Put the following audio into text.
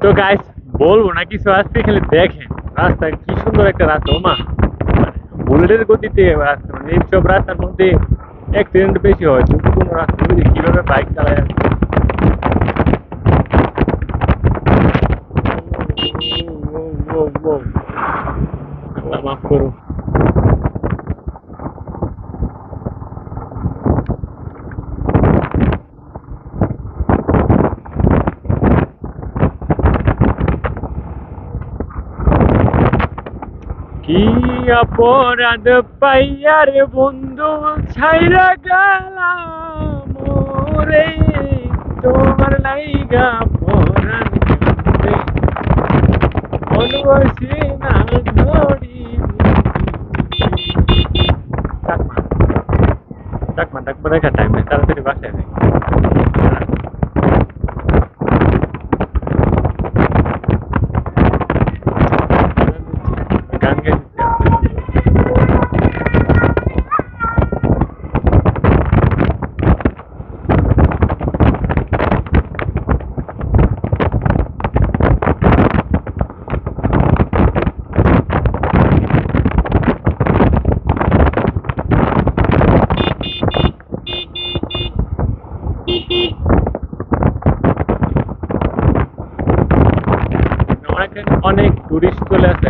তো গাইস বলব না কিছু আজকে খালি দেখেন রাস্তা কি সুন্দর একটা রাস্তা ওমা বুলেটের গতিতে রাস্তা মানে এইসব রাস্তার মধ্যে অ্যাক্সিডেন্ট বেশি হয় ঝুঁকিপূর্ণ রাস্তা বুঝলি কীভাবে বাইক চালায় মাফ করো অপরাধ পাইয়ার বন্ধু ছাইরা গেলাম রে তোমার লাইগা কান্দে অনুবসে না ধরি চাকমা চাকমা দেখা টাইম নেই, তাড়াতাড়ি বাসায় নেই অনেক অনেক টুরিস্ট চলে আসে।